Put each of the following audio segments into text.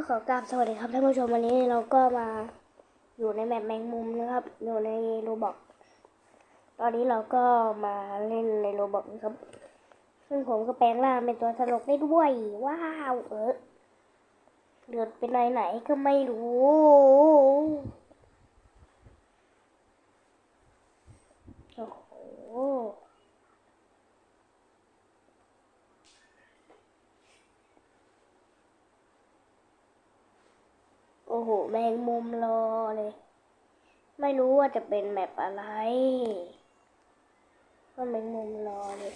ก็ขอกราบสวัสดีครับท่านผู้ชมวันนี้เราก็มาอยู่ในแมปแมงมุมนะครับ อยู่ในโรบอกตอนนี้เราก็มาเล่นในโรบอกนะครับ ซึ่งผมก็แปลงร่างเป็นตัวตลกได้ด้วยว้าวเออเดินไปไหนไหนก็ไม่รู้โอ้โห อ้โห แมงมุมรอเลย ไม่รู้ว่าจะเป็นแมปอะไร ก็แมงมุมรอเลย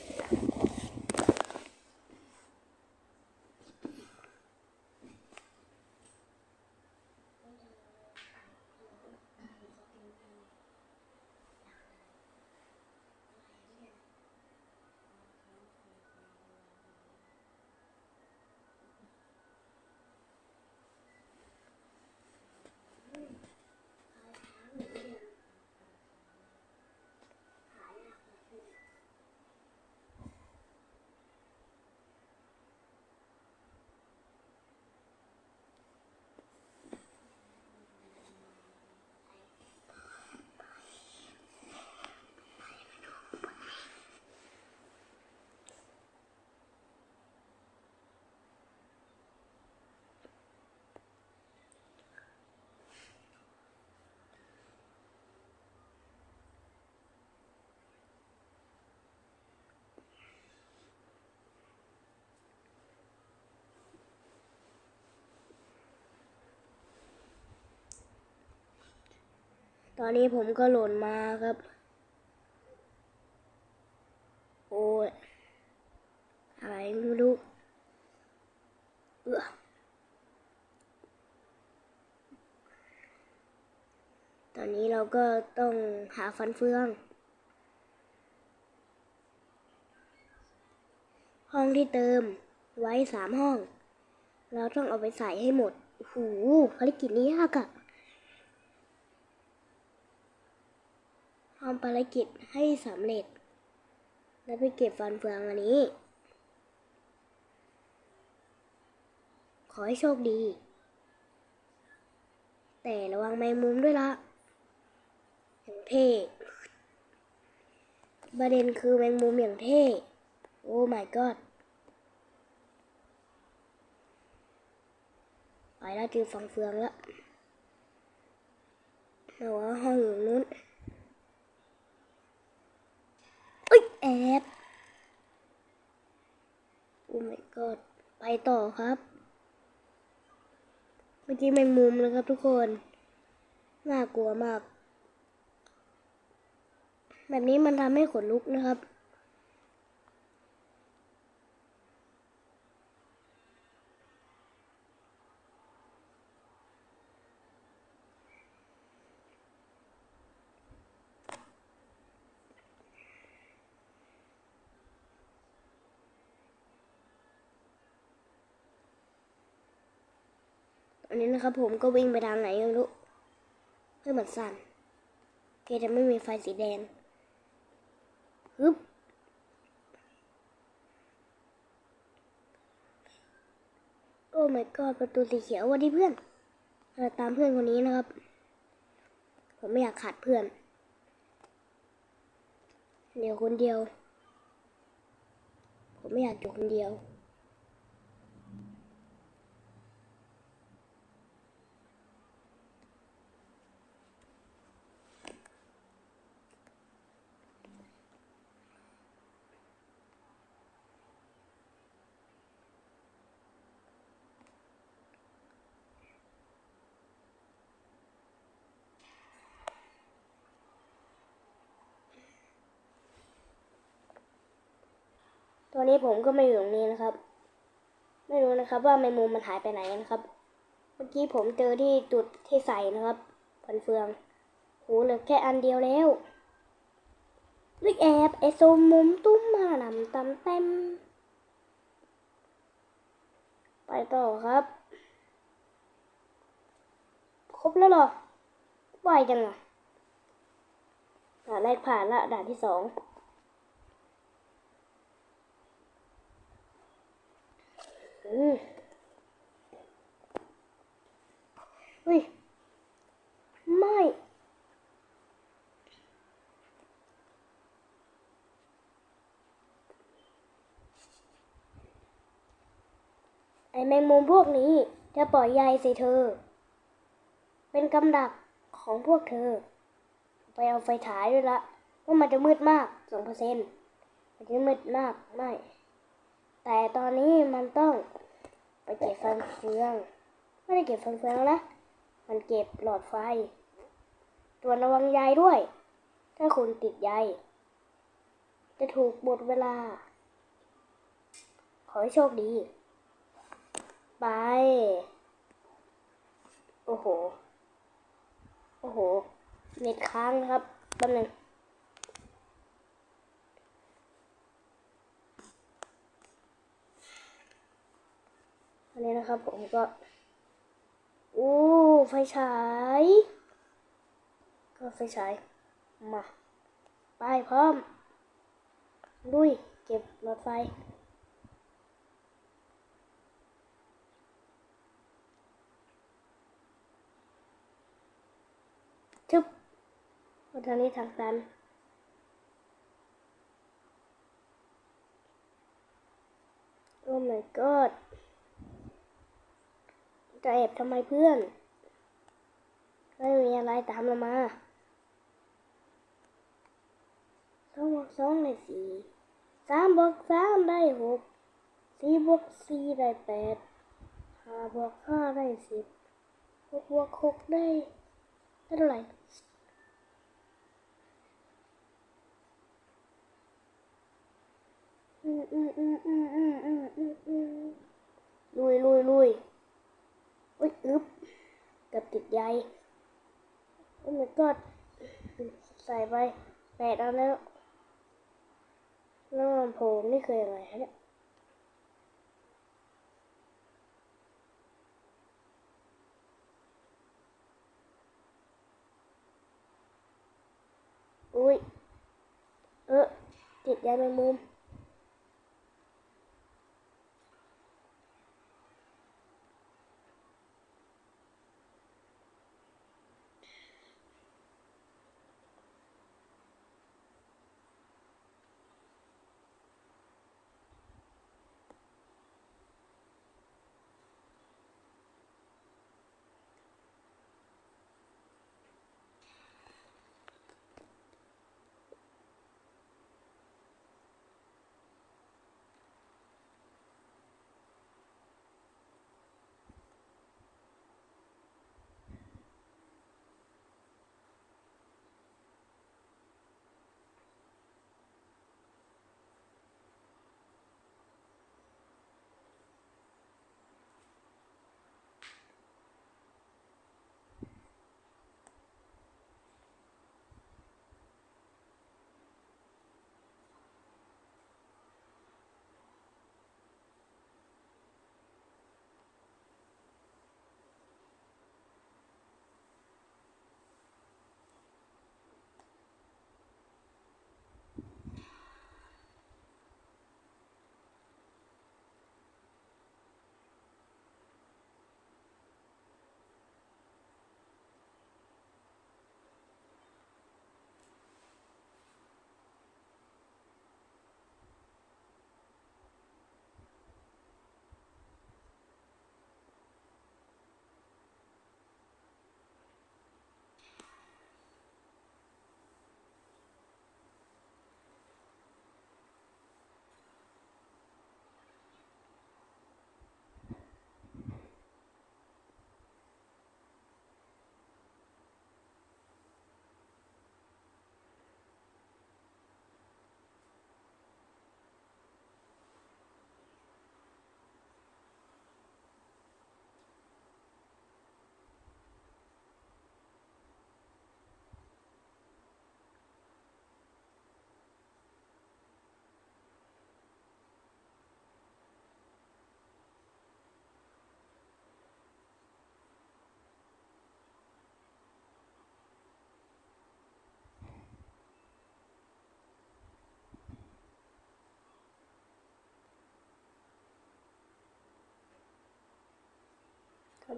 อนนี้ผมก็หล่นมาครับ โอ้ยอะไรไม่รู้เออตอนนี้เราก็ต้องหาฟันเฟือง ห้องที่เติมไว้สามห้อง เราต้องเอาไปใส่ให้หมดโอ้โหภารกิจนี้ยากอะ ทำภารกิจให้สำเร็จ แล้วไปเก็บฟันเฟืองอันนี้ ขอให้โชคดี แต่ระวังแมงมุมด้วยละอย่างเท่ประเด็นคือแมงมุมอย่างเท่ โอ้ my god ไปแล้วเจอฟังเฟืองแล้วแต่ว่าห้องอยู่นู้นเอ้ย แอบ ก็ไปต่อครับ เมื่อกี้แมงมุมนะครับทุกคน น่ากลัวมาก แบบนี้มันทำให้ขนลุกนะครับ อันนี้นะครับผมก็วิ่งไปทางไหนไม่รู้เพื่อเหมือนสั่นเกจะไม่มีไฟสีแดงฮึบโอ้ my god ประตูสีเขียวสวันนี้เพื่อนเราตามเพื่อนคนนี้นะครับ ผมไม่อยากขาดเพื่อน เดี๋ยวคนเดียว ผมไม่อยากอยู่คนเดียว ตอนนี้ผมก็ไม่อยู่ตรงนี้นะครับ ไม่รู้นะครับ ว่าแมงมุมมันหายไปไหนนะครับ เมื่อกี้ผมเจอที่จุดที่ใส่นะครับฟันเฟืองโหเหลือแค่อันเดียวแล้วลึกแอบไอโซมุมตุ้มมาหนำตำเต็ม ไปต่อครับ ครบแล้วหรอไวจังอะด่านแรกผ่านละด่านที่สอง อืมเฮ้ยไม่ ไอแมงมุมพวกนี้จะปล่อยใยใส่เธอ เป็นกำดักของพวกเธอ ไปเอาไฟฉายด้วยละว่ามันจะมืดมากสองเปอร์เซ็นต์มันจะมืดมากไม่ แต่ตอนนี้มันต้องไปเก็บฟันเฟือง ไม่ได้เก็บฟันเฟืองแล้วนะ มันเก็บหลอดไฟ ตัวระวังใยด้วย ถ้าคุณติดใยจะถูกหมดเวลา ขอให้โชคดี ไป โอ้โห โอ้โห เน็ตค้างครับแป๊บนึงอั นะครับ ผมก็โอ้ไฟฉาย ก็ไฟฉาย มา ไปพร้อมลุยเก็บหลอดไฟทึบมาทางนี้ทางตันโอ้ my god จะแอบทำไมเพื่อน ไม่มีอะไรตามเรามาสองบวกสองได้สี่สามบวกสามได้หกสี่บวกสี่ได้แปดห้าบวกห้าได้สิบหกบวกหกได้เท่าไหร่ลุยลุยลุย อุ้ยอึ๊บกับติดใยโอ้ my god ใส่ไปแปดเอาแล้วแล้วลำโพนี่คือยังไงฮะเนี่ยอุ้ย เออติดยาแมงมุม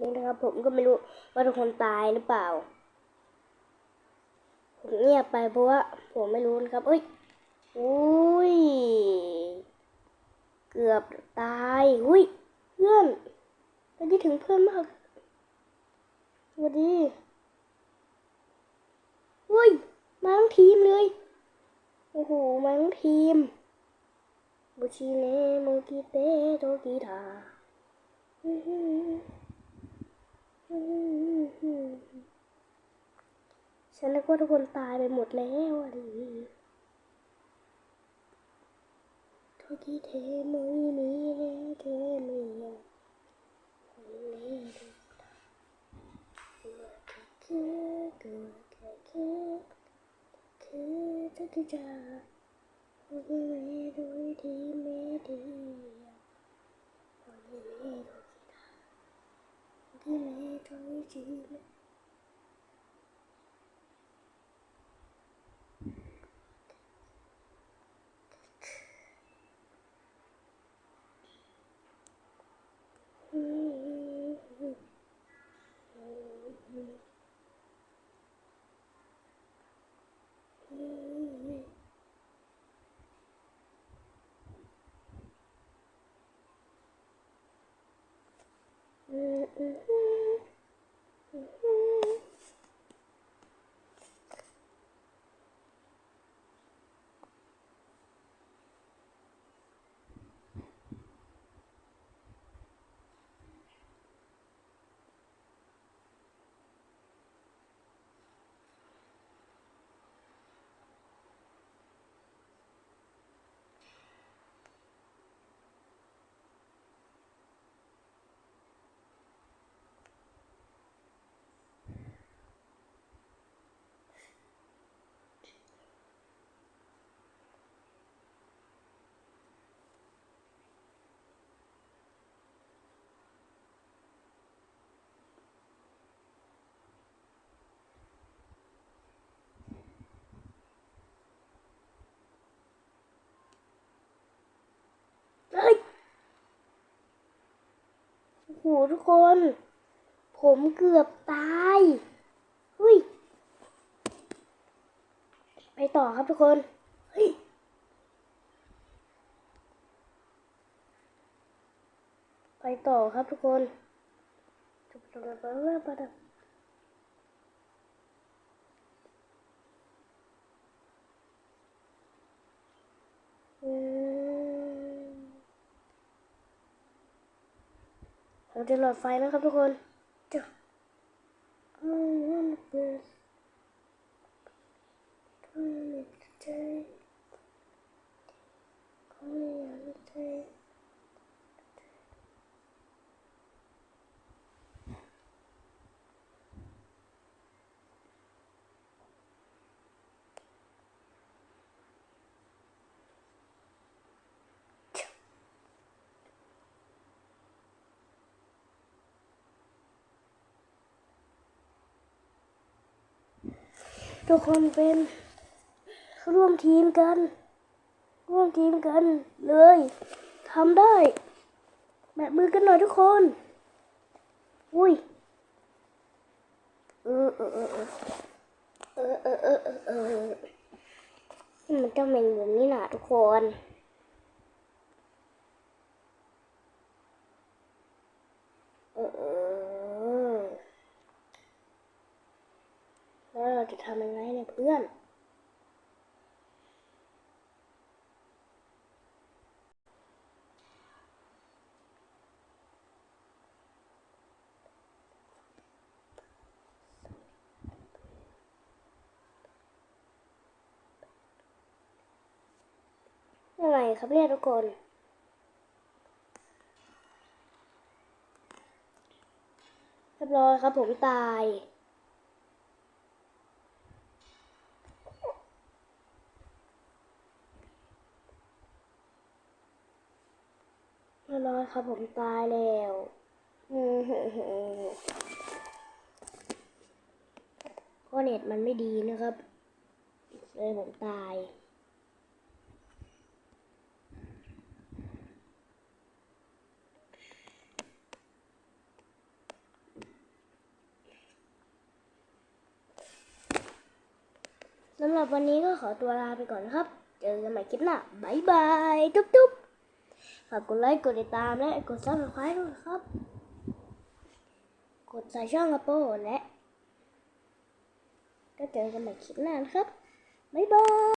ตอนนี้นะครับ ผมก็ไม่รู้ว่าทุกคนตายหรือเปล่า ผมเงียบไปเพราะว่าผมไม่รู้นะครับเอ้ยอุ้ย เกือบตายอุ้ยเพื่อนเราคิดถึงเพื่อนมากสวัสดีอุ้ยมาทั้งทีมเลยโอ้โหมาทั้งทีมบูชิเนโมกิเตโตกิทา ฉันนึกว่าทุกคนตายไปหมดแล้วอะดิทุกทีเทมือนี้แล้วเทมือคือกูคือคือคือทุกจาโอ้ยไม่ดูดีไม่ดียไม่ดู Máy bay. โอ้โหทุกคน ผมเกือบตายเฮ้ย ไปต่อครับทุกคนเฮ้ยไปต่อครับทุกคนจบตรงนั้นไปว่าประดับอืม เราจะหลอดไฟนะครับทุกคนจ้ะไม่อยากจะ ทุกคนเป็นร่วมทีมกัน ร่วมทีมกันเลยทำได้แบบมือกันหน่อยทุกคน อุ้ย เออเออเออเออเออเออเออมันต้องเป็นแบบนี้นะทุกคน จะทำยังไงเนี่ยเพื่อนยังไงครับเนี่ยทุกคนเรียบร้อยครับผมตาย ร้อยครับผมตายแล้วก็เน็ตมันไม่ดีนะครับเลยผมตายสำหรับวันนี้ก็ขอตัวลาไปก่อนครับ เจอกันใหม่คลิปหน้า บ๊ายบายทุบบ ฝากกดไลค์กดติดตามและกดซับสไครต์ด้วยนะครับ กดใส่ช่องกระโปรงและ ก็เจอกันใหม่คลิปหน้านะครับ บ๊ายบาย